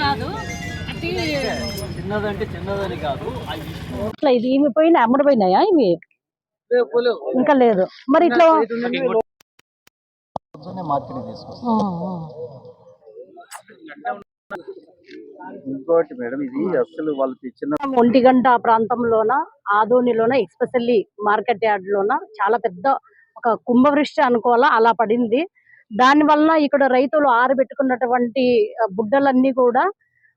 కాదు. చిన్నదంటే చిన్నదని కాదు. ఇట్లా ఇది ఇవి పోయినా అమ్మడి పోయినాయా ఇవి? ఇంకా లేదు. మరి ఇట్లా. ఇంకోటి మేడం ఇది అసలు వాళ్ళకి చిన్న ఒంటిగంట ప్రాంతంలోన ఆదోనిలోన ఎస్పెషల్లీ మార్కెట్ యార్డ్ లోన చాలా పెద్ద ఒక కుంభవృష్టి అనుకోవాలా అలా పడింది. దాని వలన ఇక్కడ రైతులు ఆరబెట్టుకున్నటువంటి బుడ్డలన్నీ కూడా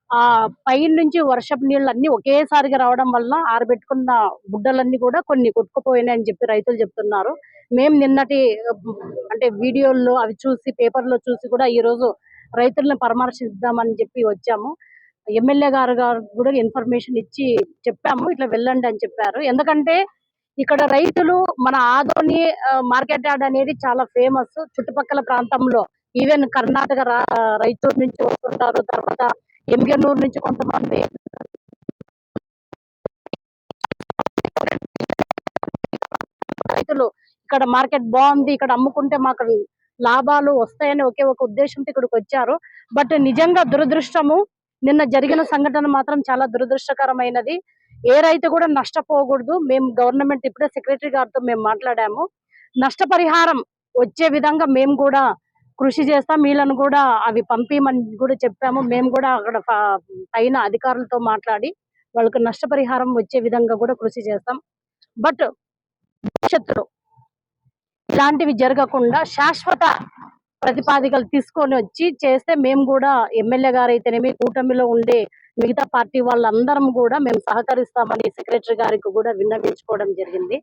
ఆ పై నుంచి వర్షపు నీళ్ళు అన్ని ఒకేసారిగా రావడం వల్ల ఆరబెట్టుకున్న బుడ్డలన్నీ కూడా కొన్ని కొట్టుకుపోయినాయి అని చెప్పి రైతులు చెప్తున్నారు. మేము నిన్నటి అంటే వీడియోల్లో అవి చూసి పేపర్లో చూసి కూడా ఈ రోజు రైతులను పరామర్శిద్దామని చెప్పి వచ్చాము. ఎమ్మెల్యే గారు గారు కూడా ఇన్ఫర్మేషన్ ఇచ్చి చెప్పాము ఇట్లా వెళ్ళండి అని చెప్పారు. ఎందుకంటే ఇక్కడ రైతులు మన ఆదోని మార్కెట్ యార్డ్ అనేది చాలా ఫేమస్ చుట్టుపక్కల ప్రాంతంలో. ఈవెన్ కర్ణాటక రా- రైతూరు నుంచి వస్తుంటారు. తర్వాత ఎంగనూరు నుంచి కొంతమంది రైతులు ఇక్కడ మార్కెట్ బాగుంది ఇక్కడ అమ్ముకుంటే మాకు లాభాలు వస్తాయని ఒకే ఒక ఉద్దేశంతో ఇక్కడికి వచ్చారు. బట్ నిజంగా దురదృష్టము నిన్న జరిగిన సంఘటన మాత్రం చాలా దురదృష్టకరమైనది. ఏ రైతు కూడా నష్టపోకూడదు. మేము గవర్నమెంట్ ఇప్పుడే సెక్రటరీ గారితో మేము మాట్లాడాము. నష్టపరిహారం వచ్చే విధంగా మేము కూడా కృషి చేస్తాం. వీళ్ళను కూడా అవి పంపిమని కూడా చెప్పాము. మేము కూడా అక్కడ పైన అధికారులతో మాట్లాడి వాళ్ళకు నష్టపరిహారం వచ్చే విధంగా కూడా కృషి చేస్తాం. బట్ భవిష్యత్తులో ఇలాంటివి జరగకుండా శాశ్వత ప్రతిపాదికలు తీసుకొని వచ్చి చేస్తే మేము కూడా ఎమ్మెల్యే గారు అయితేనేమి కూటమిలో ఉండే మిగతా పార్టీ వాళ్ళందరం కూడా మేము సహకరిస్తామని సెక్రటరీ గారికి కూడా విన్నవించుకోవడం జరిగింది.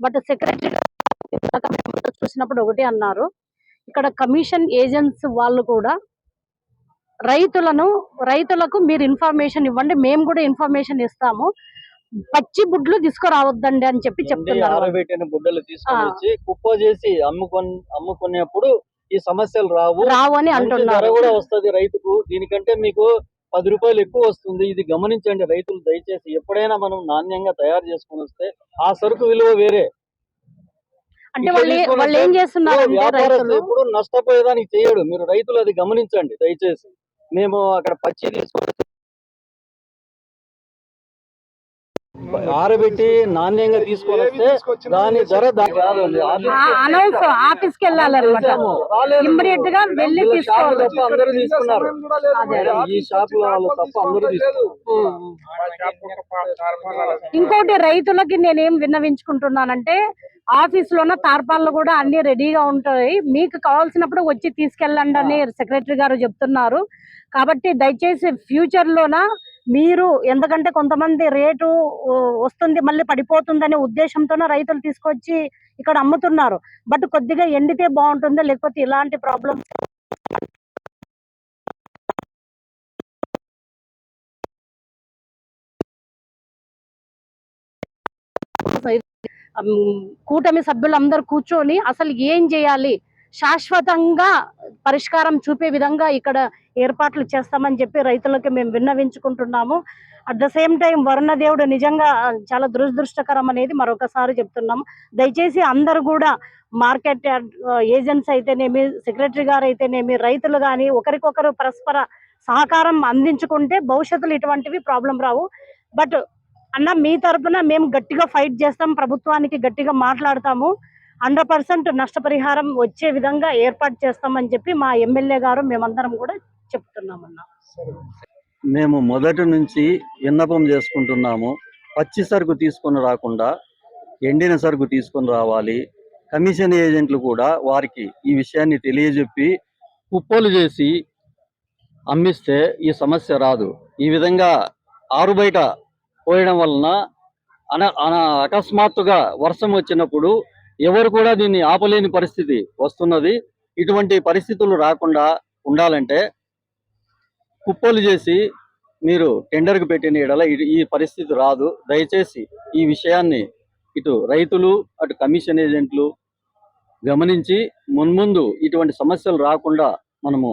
బట్ సెక్రటరీ చూసినప్పుడు ఒకటి అన్నారు. ఇక్కడ కమిషన్ ఏజెంట్స్ వాళ్ళు కూడా రైతులను రైతులకు మీరు ఇన్ఫర్మేషన్ ఇవ్వండి మేము కూడా ఇన్ఫర్మేషన్ ఇస్తాము. పచ్చి బుడ్లు తీసుకురావద్దండి అని చెప్పి చెప్తున్నారు. ఆరబెట్టిన బుడ్డలు తీసుకొని కుప్ప చేసి అమ్ముకొని అమ్ముకునేప్పుడు ఈ సమస్యలు రావు. రావు అని అంటున్నారు. కూడా వస్తది రైతుకు. దీనికంటే మీకు పది రూపాయలు ఎక్కువ వస్తుంది. ఇది గమనించండి రైతులు దయచేసి. ఎప్పుడైనా మనం నాణ్యంగా తయారు చేసుకొని వస్తే ఆ సరుకు విలువ వేరే. అంటే వాళ్ళు ఏ- చేస్తున్నారు వ్యాపారస్తులు ఎప్పుడు నష్టపోయేదానికి చేయడు. మీరు రైతులు అది గమనించండి దయచేసి. మేము అక్కడ పచ్చి తీసుకొని ఆరబెట్టి నాణ్యంగా తీసుకొని వస్తే దాని ధర అనౌన్స్ ఆఫీస్కి వెళ్ళాలన్నమాట. ఇమ్మీడియట్గా వెళ్ళి వీళ్ళ తీసుకోవాలి. షాపులు తప్ప అందరూ తీసుకున్నారు. మేడం, ఈ షాప్లో వాళ్ళు తప్ప అందరూ తీసుకున్నారు. ఇంకోటి రైతులకి నేనేం విన్నవించుకుంటున్నానంటే ఆఫీస్ లోన తార్పాలు కూడా అన్ని రెడీగా ఉంటాయి. మీకు కావాల్సినప్పుడు వచ్చి తీసుకెళ్ళండి అని సెక్రటరీ గారు చెప్తున్నారు. కాబట్టి దయచేసి ఫ్యూచర్ లోన మీరు ఎందుకంటే కొంతమంది రేటు వస్తుంది మళ్ళీ పడిపోతుందనే ఉద్దేశంతోనే రైతులు తీసుకొచ్చి ఇక్కడ అమ్ముతున్నారు. బట్ కొద్దిగా ఎండితే బాగుంటుందా? లేకపోతే ఇలాంటి ప్రాబ్లమ్స్ కూటమి సభ్యులందరూ కూర్చొని అసలు ఏం చేయాలి? శాశ్వతంగా పరిష్కారం చూపే విధంగా ఇక్కడ ఏర్పాట్లు చేస్తామని చెప్పి రైతులకి మేము విన్నవించుకుంటున్నాము. అట్ ద సేమ్ టైం వరుణదేవుడు నిజంగా చాలా దురదృష్టకరం అనేది మరొకసారి చెప్తున్నాము. దయచేసి అందరూ కూడా మార్కెట్ ఏజెంట్స్ అయితేనేమి సెక్రటరీ గారు అయితేనేమి రైతులు కానీ ఒకరికొకరు పరస్పర సహకారం అందించుకుంటే భవిష్యత్తులో ఇటువంటివి ప్రాబ్లం రావు. బట్ అన్న మీ తరపున మేము గట్టిగా ఫైట్ చేస్తాం ప్రభుత్వానికి గట్టిగా మాట్లాడతాము. హండ్రెడ్ పర్సెంట్ నష్టపరిహారం వచ్చే విధంగా ఏర్పాటు చేస్తామని చెప్పి మా ఎమ్మెల్యే గారు మేమందరం కూడా చెప్తున్నామన్నా. మేము మొదటి నుంచి విన్నపం చేసుకుంటున్నాము. పచ్చి సరుకు తీసుకొని రాకుండా ఎండిన సరుకు తీసుకొని రావాలి. కమిషన్ ఏజెంట్లు కూడా వారికి ఈ విషయాన్ని తెలియజెప్పి కుప్పలు చేసి అమ్మిస్తే ఈ సమస్య రాదు. ఈ విధంగా ఆరు బయట పోయడం వలన అన అన అకస్మాత్తుగా వర్షం వచ్చినప్పుడు ఎవరు కూడా దీన్ని ఆపలేని పరిస్థితి వస్తున్నది. ఇటువంటి పరిస్థితులు రాకుండా ఉండాలంటే కుప్పలు చేసి మీరు టెండర్కి పెట్టిన ఎడల ఈ పరిస్థితి రాదు. దయచేసి ఈ విషయాన్ని ఇటు రైతులు అటు కమిషన్ ఏజెంట్లు గమనించి మున్ముందు ఇటువంటి సమస్యలు రాకుండా మనము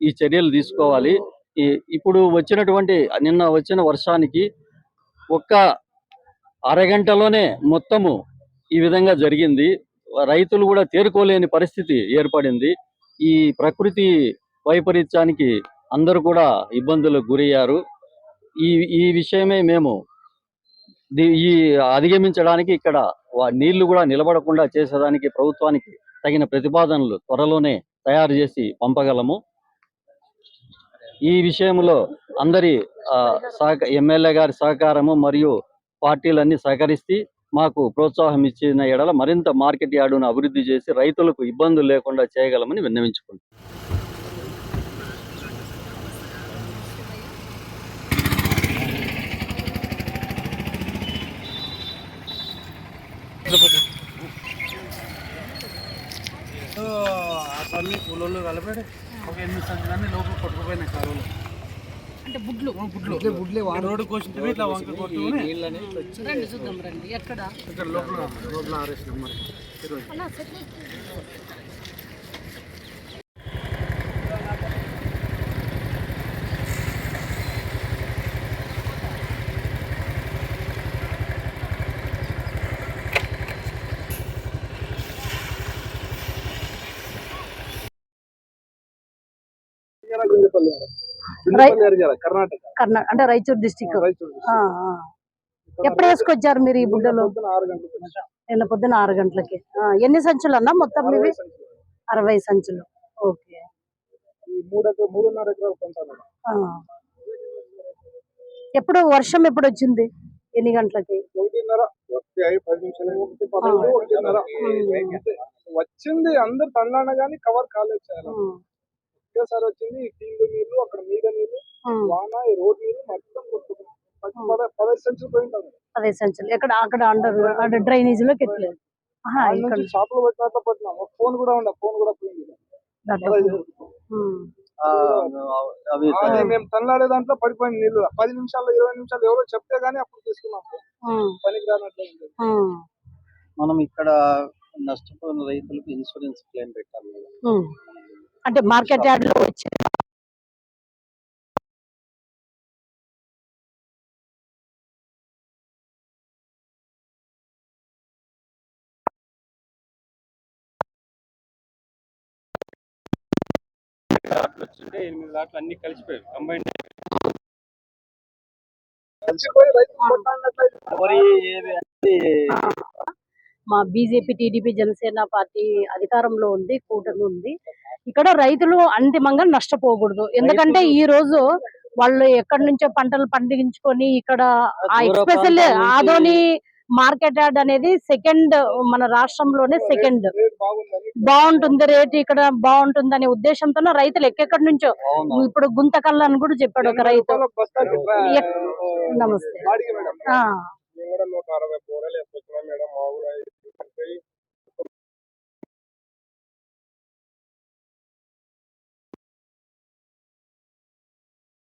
ఈ చర్యలు తీసుకోవాలి. ఈ ఇప్పుడు వచ్చినటువంటి నిన్న వచ్చిన వర్షానికి ఒక్క అరగంటలోనే మొత్తము ఈ విధంగా జరిగింది. రైతులు కూడా తేరుకోలేని పరిస్థితి ఏర్పడింది. ఈ ప్రకృతి వైపరీత్యానికి అందరూ కూడా ఇబ్బందులకు గురయ్యారు. ఈ ఈ విషయమే మేము ఈ అధిగమించడానికి ఇక్కడ నీళ్ళు కూడా నిలబడకుండా చేసేదానికి ప్రభుత్వానికి తగిన ప్రతిపాదనలు త్వరలోనే తయారు చేసి పంపగలము. ఈ విషయంలో అందరి ఆ, సహక ఎమ్మెల్యే గారి సహకారము మరియు పార్టీలన్నీ సహకరిస్తే మాకు ప్రోత్సాహం ఇచ్చిన ఎడల మరింత మార్కెట్ యార్డును అభివృద్ధి చేసి రైతులకు ఇబ్బందులు లేకుండా చేయగలమని విన్నవించుకుంటున్నాం. అసలు కూలోళ్ళు కలిపాడు. ఒక ఎనిమిది సంచులన్నీ లోపల కొట్టుకుపోయినాయి కాలువలు. అంటే బుడ్లు. గుడ్లు గుడ్లే రోడ్డు కోసింటే ఇట్లా వంక కొట్టుకుని రండి చూద్దాం రండి. ఎక్కడ? ఇక్కడ లోపల రోడ్లు ఆరేసినాం మరి. ఈరోజు కర్ణాటక. అంటే రాయచూర్ డిస్టిక్ ఎప్పుడు వేసుకొచ్చారు మీరు ఈ బుడ్డలు నిన్న పొద్దున ఆరు గంటలకి. ఎన్ని సంచులు అన్నా మొత్తం ఇవి? అరవై సంచులు. ఓకే. ఎప్పుడు వర్షం ఎప్పుడు వచ్చింది? ఎన్ని గంటలకి. వచ్చింది అందరు తండ్లాన కానీ కవర్ కాలేదు ఒకేసారి వచ్చింది ఈ టీళ్ళు నీళ్ళు అక్కడ మీద నీళ్ళు. వాన ఈ రోడ్ నీళ్ళు మొత్తం కొట్టుకున్నాం పదహైదు సంచులు సంచులు ఎక్కడ అక్కడ అండర్ డ్రైనేజ్లోకి పట్టినాం. ఒక ఫోన్ కూడా ఉండే ఫోన్ కూడా పోయింది మేము దాంట్లో పడిపోయింది నీళ్ళు. పది నిమిషాల్లో ఇరవై నిమిషాలు ఎవరో చెప్తే గానీ అప్పుడు తీసుకున్నాం. పనికి రానట్లు మనం ఇక్కడ నష్టపోయిన రైతులకు ఇన్సూరెన్స్ క్లెయిమ్ పెట్టాలి. అంటే మార్కెట్ యార్డ్లో వచ్చి ఎనిమిది దాంట్లో అన్ని కలిసిపోయాయి. కంబైన్ ఏవి మా బీజేపీ టీడీపీ జనసేన పార్టీ అధికారంలో ఉంది కూటమి ఉంది. ఇక్కడ రైతులు అంతిమంగా నష్టపోకూడదు. ఎందుకంటే ఈ రోజు వాళ్ళు ఎక్కడి నుంచో పంటలు పండించుకొని ఇక్కడ ఆ ఎక్స్పెషల్ ఆదోని మార్కెట్ యార్డ్ అనేది సెకండ్ మన రాష్ట్రంలోనే సెకండ్. బాగుంటుంది రేట్ ఇక్కడ బాగుంటుంది అనే ఉద్దేశంతో రైతులు ఎక్కడెక్కడి నుంచో. ఇప్పుడు గుంతకల్ అని కూడా చెప్పాడు ఒక రైతు. నమస్తే.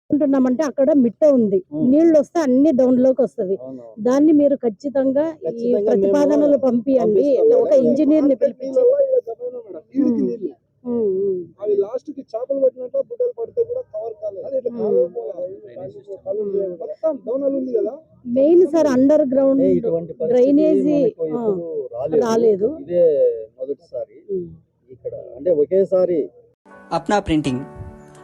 అంటున్నామంటే అక్కడ మిట్ట ఉంది. నీళ్ళు వస్తే అన్ని డౌన్లోకి వస్తది. దాన్ని మీరు ఖచ్చితంగా ఈ ప్రతిపాదనలు పంపియండి ఒక. ఇంజనీర్ని అంటే పిలిపించి. నీళ్ళు. అవి లాస్ట్కి చేపలు పట్టినట్టు బుడ్డలు పడితే కూడా కవర్ కాలేదు కదా main sir underground drainage రాలేదు. ఇదే మొదటిసారి. ఇక్కడ అంటే ఒకేసారి అప్నా ప్రింటింగ్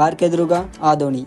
RK Adoni.